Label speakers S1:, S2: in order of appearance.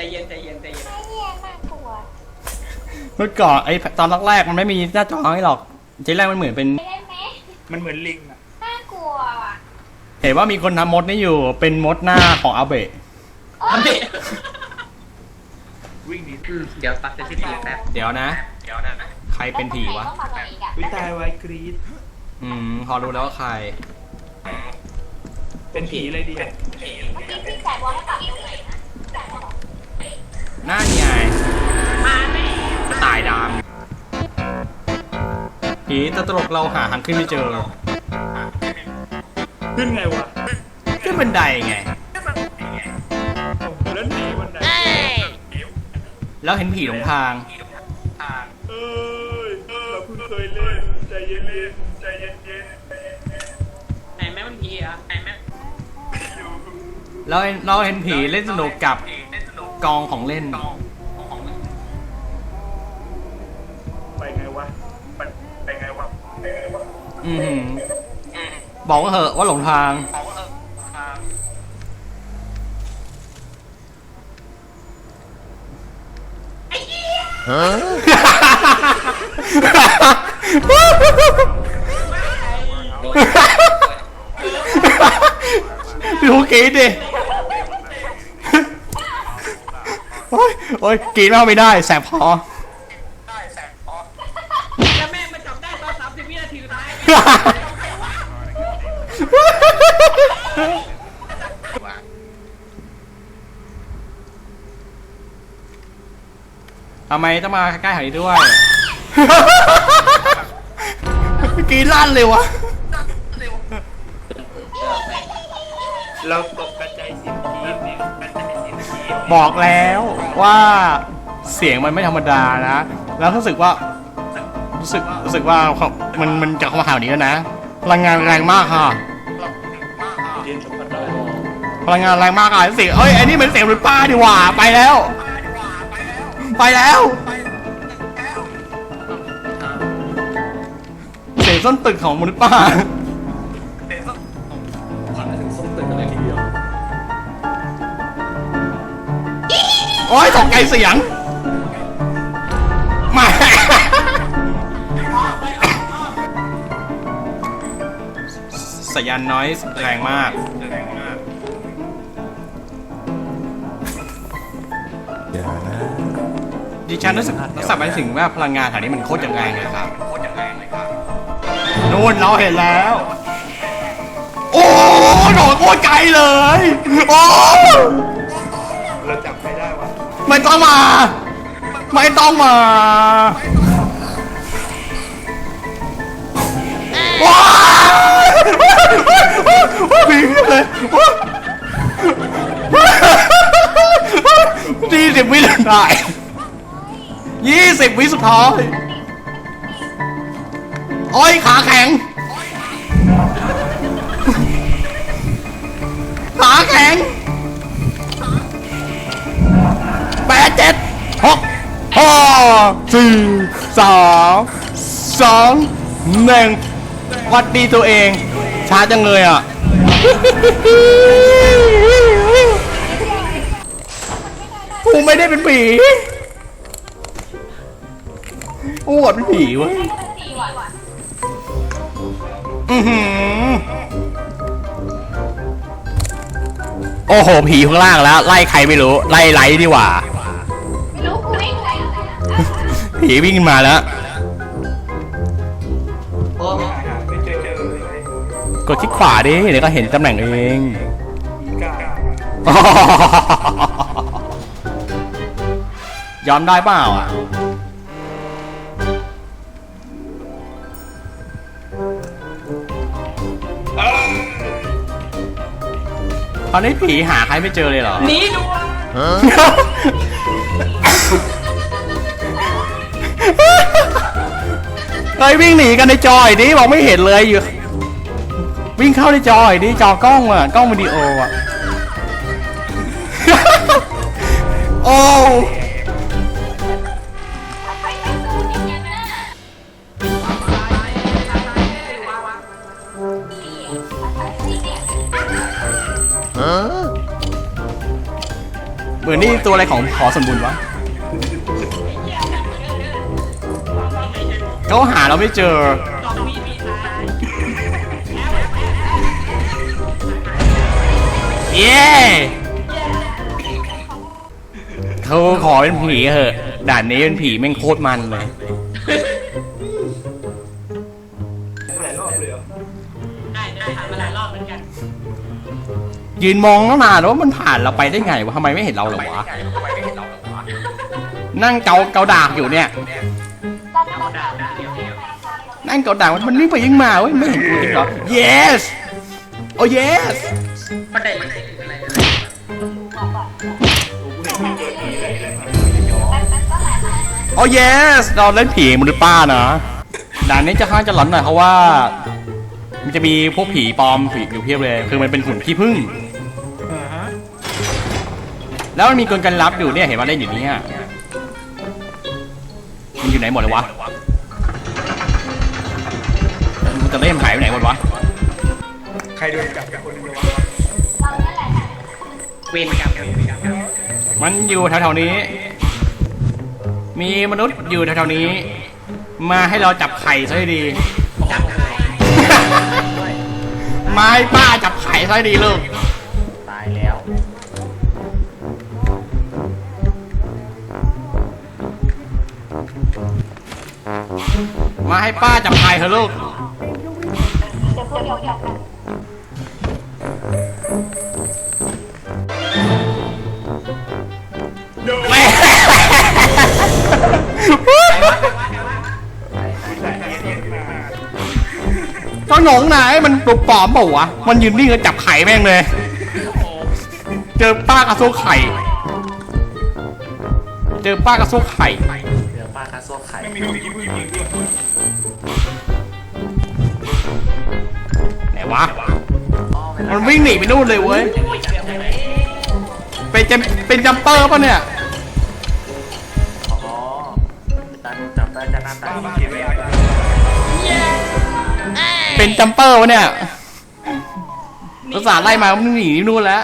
S1: ใจเย็นใจเย็นใจเย็น
S2: ไม่เยี่ยมากกลัว
S3: เมื่อก่อนไอ้ตอนแรกๆมันไม่มีหน้าจอให้หรอกทีแรกมันเหมือนเป็น
S2: ได้ไหม
S4: มันเหมือนลิงอะ
S2: น่ากลัวอะ
S3: เห็นว่ามีคนทำมดนี่อยู่เป็นมดหน้าของอาเบะ
S1: ทำดิ
S4: วิ่งหนี
S1: อืมเดี๋ยวปักเซนซิทีฟแป๊บ
S3: เดี๋ยวนะ
S1: เดี๋ยวนะ
S3: ใครเป็นผีวะ
S2: ต้องมาตรงนี้กัน
S4: วิตายไว้กรีด
S3: อืม พอรู้แล้วว่าใคร
S4: เป็นผีเลยดีอะ
S2: เมื่อกี้พี่จ่ายบอลให้ปรับตรงไหนนะจ่ายบอล
S3: ห น้าใหญ่กระต่ายดำผีตะตลกเราหาทางขึ้นไม่เจอ
S4: ขึ้นไงวะ
S3: ขึ้นบันไดไง
S4: โอ้โหแล้วหนีวันไหน
S3: แล้วเห็นผีหลงทาง
S4: เอ้ยเราเพิ่งเคยเล่น ใจเย็นๆใจเย็น
S1: ไหนแม่มันพีอะไหนแม่
S3: แล้วเราเห็นผีเล่นสนุกกับ กองของเล่น
S4: ๆไปไงวะไปไปไงวะไปไงวะ
S3: อืมบอกว่าเหอะว่าหลงทาง ดูกรีดดิ โอ้ยโอ้ยกรีดมากไม่ได้ แสบคอ
S1: แล้วแม่มาจับได้ตอนสามสิบวินาทีสุดท้าย
S3: ทำไมต้องมาใกล้ๆแถวนี้ด้วย กรีดลั่นเลยวะ
S4: เราตก
S3: บอกแล้วว่าเสียงมันไม่ธรรมดานะ แล้วรู้สึกว่า รู้สึกรู้สึกว่ามันมันจะเข้ามาหาแบบนี้แล้วนะ พลังงานแรงมากค่ะ พลังงานแรงมากอะเสียงเอ้ยไอ้นี่มันเสียงรถป้าดีหว่าไปแล้ว ไปแล้วเสียงส้นตึกของมนุษย์ป้า โอ้ยตกใจเสียงมาสัญญาณน้อยแรงมากดิฉันรู้สึกรู้สึกไปถึงว่าพลังงานแถวนี้มันโคตรจะแรงเลยครับโคตรจะแรงเลยครับนู่นเราเห็นแล้ว โอ้โหโคตรไกลเลย โอ้
S4: ไม่
S3: ต้องมา ไม่ต้องมาว้าวผีเลยยี่สิบวิสุดท้ายยี่สิบวิสุดท้ายโอ้ยขาแข็ง ขาแข็ง แปดเจ็ดหกห้าสี่สามสองหนึ่งวัดดีตัวเอง ช้าจังเลยอะ กูไม่ได้เป็นผีกูอดเป็นผีเวะอือหือโอ้โห ผีข้างล่างแล้ว ไล่ใครไม่รู้ ไล่ไล่ดีกว่า ผีวิ่งมาแล้ว
S1: โอ้
S4: หาหาไม่เจอเจอเลย
S3: กดคลิกขวาดิเดี๋ยวก็เห็นตำแหน่งเอง
S4: อีกา
S3: ยอมได้เปล่าอะตอนนี้ผีหาใครไม่เจอเลยเหรอ
S1: หนีดู
S3: เฮ้ยวิ่งหนีกันในจอยดิบอกไม่เห็นเลยอยู่ วิ่งเข้าในจอยดิจอกล้องอะกล้องวิดีโออะโอ้
S2: ไปไปสู้นี่ไงนะนี่เนี่ย
S3: เหมือนนี่ตัวอะไรของขอสมบูรณ์วะ เขาหาเราไม่เจอ
S1: สองวีมีตาย
S3: เย้เขาขอเป็นผีเหอะด่านนี้เป็นผีแม่งโคตรมันเลย
S4: หลายรอบเลยเหรอ
S1: ได้ได้ผ่านมาหลายรอบเหมือนกัน
S3: ยืนมองตั้งนานแล้วว่ามันผ่านเราไปได้ไงวะทำไมไม่เห็นเราเหรอวะ นั่งเกาเกาดากอยู่เนี่ย
S1: เอาด่าด่าเดียวเดียว
S3: นั่งเกาดากมันวิ่งไปยิ่งมาเว้ยไม่เห็นกูจริงเหรอ yes โอ้ yes
S1: ประเด็นมันคืออะไรนะ
S3: โอ้ yes เราเล่นผีมนุษย์ป้านะด่านนี้จะค่อนข้างจะหลอนหน่อยเพราะว่า มันจะมีพวกผีปลอมผีอยู่เพียบเลย คือมันเป็นหุ่นขี้ผึ้ง
S4: อ่าฮะ
S3: แล้วมันมีกลกันลับอยู่เนี่ยเห็นว่าเล่นอยู่เนี่ย มันอยู่ไหนหมดเลยวะมันจะเล่นหายไปไหนหมดวะ
S4: ใครโดนจับกับคนนึงเลยวะ
S1: เวรกรรมมั
S3: นอยู่แถวๆนี้ มีมนุษย์อยู่แถวๆนี้ มาให้เราจับไข่ซะให้ดี
S1: จับใคร
S3: ไม้ป้าจับไข่ซะให้ดีลูก มาให้ป้าจับไข่เถอะลูก
S2: เดี๋ยวพูดเดี๋ยวเดี๋ยว
S3: แม่ก็หนองไหนมันปลุกปลอมเปล่าวะ มันยืนนิ่งแล้วจับไข่แม่งเลย เจอป้ากระซกไข่ เจอป้ากระซกไข่
S1: ป้าคาโซ่ไข่
S4: ไม่มีคนกินผู้หญิงด้วย
S3: ไหนวะมันวิ่งหนีไปนู่นเลยเว้ย เป็นจำเป็นจัมเปอร์ป่ะเนี่ย
S1: อ๋อจับได้จะหน้าตา
S4: บ้าบ้าเขียนไว้อะไร
S3: เป็นจัมเปอร์วะเนี่ยภาษาห์ไล่มามันหนีนู่นแล้ว